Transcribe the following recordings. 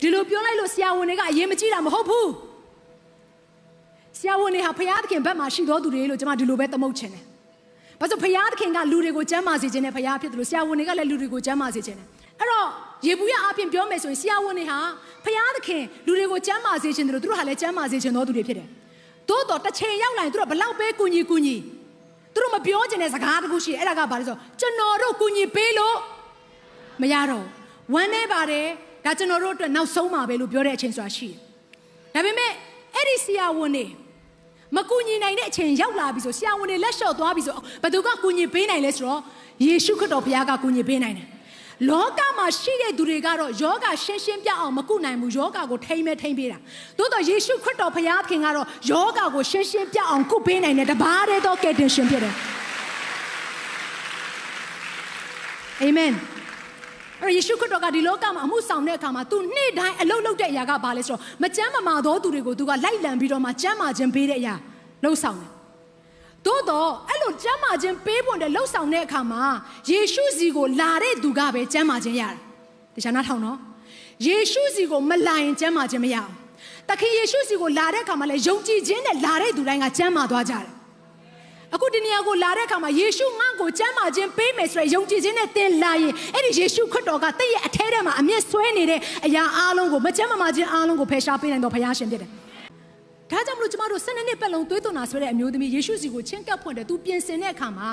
ဒီလိုပြောလိုက်လို့ဆရာဝန်တွေကအရင်မကြည့်တာမဟုတ်ဘူးဆရာဝန်တွေဟာဖရာသခင်ဘက်မှာရှိတော်သူတွေလို့ကျွန်မဒီလိုပဲသမုတ်ချင်တယ်ဘာလို့ဖရာသခင်ကလူတွေကိုကျမ်းမာစေခြင်းနဲ့ဖရာဖြစ်တယ်လို့ဆရာဝန်တွေကလည်းလူတွေကိုကျမ်းမာစေခြင်းနဲ့အဲ့တော့ယေဘူးယအပြင်ပြောမယ်ဆိုရင်ဆရာဝန်တွေဟာဖရာသခင်လူတွေကိုကျမ်းမာစေခြင်းတယ်လို့သူတို့ဟာလည်းကျမ်းမာစေခြင်းတော်သူတွေဖြစ်တယ်သို့တော့တစ်ချိန်ရောက်လာရင်သူတို့ဘလောက်ပဲကူညီကူညီသူတို့မပြောချင်တဲ့စကားတခုရှိတယ်အဲ့ဒါကဘာလဲဆိုတော့ကျွန်တော်တို့ကူညီပေးလို့မရတော့ဝမ်းနေပါတယ် ဒါကျွန်တော်တို့အတွက်နောက်ဆုံးပါပဲလို့ပြောတဲ့အချိန်ဆိုတာရှိတယ်ဒါပေမဲ့အဲ့ဒီဆရာဝန်တွေမကူညီနိုင်တဲ့အချိန်ရောက်လာပြီဆိုဆရာဝန်တွေလက်လျှော့သွားပြီဆိုဘယ်သူကကူညီပေးနိုင်လဲဆိုတော့ယေရှုခရစ်တော်ဘုရားကကူညီပေးနိုင်တယ်လောကမှာရှိတဲ့သူတွေကတော့ယောဂရှင်းရှင်းပြအောင်မကုနိုင်ဘူးယောဂကိုထိမ့်မဲထိမ့်ပေးတာသို့တော့ယေရှုခရစ်တော်ဘုရားခင်ကတော့ယောဂကိုရှင်းရှင်းပြအောင်ကုပေးနိုင်တဲ့တပါးတည်းသောကယ်တင်ရှင်ဖြစ်တယ်အာမင် အဲ့ယေရှုခရစ်တော်ကဒီလောကမှာအမှုဆောင်တဲ့အခါမှာ तू နေ့တိုင်းအလုပ်လုပ်တဲ့အရာကဘာလဲဆိုတော့မကြမ်းမမာသောသူတွေကို तू ကလိုက်လံပြီးတော့မှကြမ်းမာခြင်းပေးတဲ့အရာလှုပ်ဆောင်တယ်သို့တော့အဲ့လိုကျမ်းမာခြင်းပေးဖို့တဲ့လှုပ်ဆောင်တဲ့အခါမှာယေရှုစီကိုလာတဲ့သူကပဲကျမ်းမာခြင်းရတယ်။တခြားနားထောင်နော်။ယေရှုစီကိုမလာရင်ကျမ်းမာခြင်းမရဘူး။တခင်ယေရှုစီကိုလာတဲ့အခါမှာလည်းယုံကြည်ခြင်းနဲ့လာတဲ့သူတိုင်းကကျမ်းမာသွားကြတယ်။ အခုဒီနေရာကိုလာတဲ့အခါမှာယေရှုငါ့ကိုကျမ်းမာခြင်းပေးမယ်ဆိုရယ်ယုံကြည်ခြင်းနဲ့သင်လာရင်အဲ့ဒီယေရှုခရစ်တော်ကတည့်ရဲ့အထဲထဲမှာအမျက်ဆွဲနေတဲ့အရာအားလုံးကိုမကျမ်းမာခြင်းအားလုံးကိုဖယ်ရှားပေးနိုင်တော်ဘုရားရှင်ဖြစ်တယ်။ဒါကြောင့်မလို့ကျမတို့12နှစ်ပတ်လုံးသွေးသွန်တာဆွဲတဲ့အမျိုးသမီးယေရှုစီကိုချင်းကပ်ဖွင့်တယ်သူပြင်ဆင်တဲ့အခါမှာ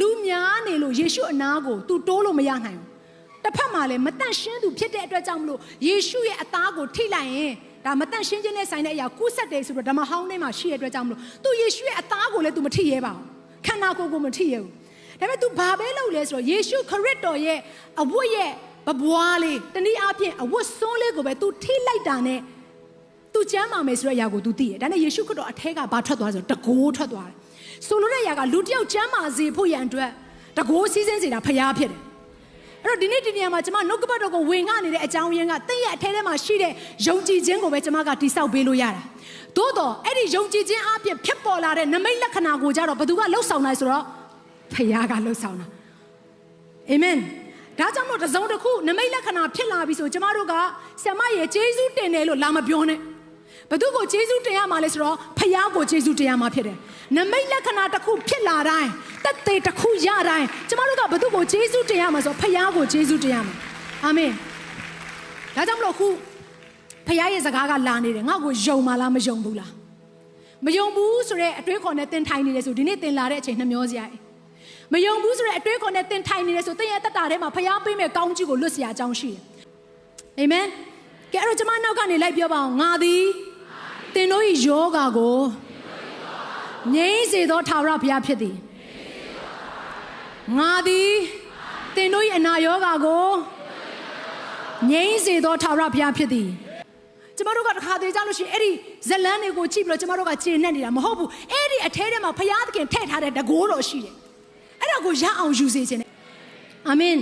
လူများနေလို့ယေရှုအနာကိုသူတိုးလို့မရနိုင်ဘူးတစ်ဖက်မှာလည်းမတန့်ရှင်းသူဖြစ်တဲ့အတွက်ကြောင့်မလို့ယေရှုရဲ့အသားကိုထိလိုက်ရင် ဒါမတန့်ရှင်းခြင်းနဲ့ဆိုင်တဲ့အရာကူးဆက်တယ်ဆိုတော့ဓမ္မဟောင်းထဲမှာရှိတဲ့အတွက်ကြောင့်မလို့သူယေရှုရဲ့အသားကိုလည်းသူမထိရဲပါဘူးခန္ဓာကိုယ်ကိုမထိရဲဘူးဒါပေမဲ့ तू ဘာပဲလုပ်လဲဆိုတော့ယေရှုခရစ်တော်ရဲ့အဝတ်ရဲ့ဘဘွားလေးတနည်းအားဖြင့်အဝတ်စွန်းလေးကိုပဲ तू ထိလိုက်တာနဲ့သူကျမ်းမာမယ်ဆိုတဲ့အရာကို तू သိတယ်ဒါနဲ့ယေရှုခရစ်တော်အထက်ကဘာထွက်သွားဆိုတော့တကိုးထွက်သွားတယ်ဆိုလိုတဲ့အရာကလူတစ်ယောက်ကျမ်းမာစေဖို့ရန်အတွက်တကိုးစီးစင်းစေတာဖျားဖြစ်တယ် အဲ့တော့ဒီနေ့ဒီနေရာမှာကျွန်မနှုတ်ကပတ်တော်ကိုဝင်ငှနေတဲ့အကြောင်းရင်းကတင့်ရဲ့အထဲထဲမှာရှိတဲ့ယုံကြည်ခြင်းကိုပဲကျွန်မကတိဆောက်ပေးလို့ရတာသို့တော့အဲ့ဒီယုံကြည်ခြင်းအပြင်ဖြစ်ပေါ်လာတဲ့နမိတ်လက္ခဏာကိုကြတော့ဘယ်သူကလှုပ်ဆောင်နိုင်ဆိုတော့ဖျားကလှုပ်ဆောင်တာအာမင်ဒါကြောင့်မို့တစုံတစ်ခုနမိတ်လက္ခဏာဖြစ်လာပြီဆိုကျမတို့ကဆ iam ရဲ့ဂျေဇုတင်တယ်လို့လာမပြောနဲ့ ဘသူကိုယေရှုတင်ရမှာလဲဆိုတော့ဖယားကိုယေရှုတင်ရမှာဖြစ်တယ်။နမိတ်လက္ခဏာတစ်ခုဖြစ်လာတိုင်းတက်သေးတစ်ခုရတိုင်းကျမတို့ကဘသူကိုယေရှုတင်ရမှာဆိုတော့ဖယားကိုယေရှုတင်ရမှာ။အာမင်။ဒါကြောင့်မလို့ခုဖယားရဲ့စကားကလာနေတယ်ငါ့ကိုယုံမလားမယုံဘူးလား။မယုံဘူးဆိုတဲ့အတွေးခေါ်နဲ့တင်ထိုင်နေတယ်ဆိုဒီနေ့တင်လာတဲ့အချိန်နှမျောစရာ။မယုံဘူးဆိုတဲ့အတွေးခေါ်နဲ့တင်ထိုင်နေတယ်ဆိုတင်ရဲ့တက်တာထဲမှာဖယားပေးမဲ့ကောင်းကြီးကိုလွတ်စရာအကြောင်းရှိတယ်။အာမင်။ကဲအဲ့တော့ကျမနောက်ကနေလိုက်ပြောပါအောင်ငါသည် တင်တို့၏ယောဂါကိုငြိမ်းစေသောထာဝရဘုရားဖြစ်သည်ငါသည်တင်တို့၏အနာယောဂါကိုငြိမ်းစေသောထာဝရဘုရားဖြစ်သည်ကျမတို့ကတခါသေးကြလို့ရှိရင်အဲ့ဒီဇလန်းတွေကိုကြည့်ပြီးတော့ကျမတို့ကကျေနပ်နေတာမဟုတ်ဘူးအဲ့ဒီအထဲထဲမှာဘုရားသခင်ထည့်ထားတဲ့တကိုးတော်ရှိတယ်အဲ့ဒါကိုရအောင်ယူစေခြင်းနဲ့အာမင်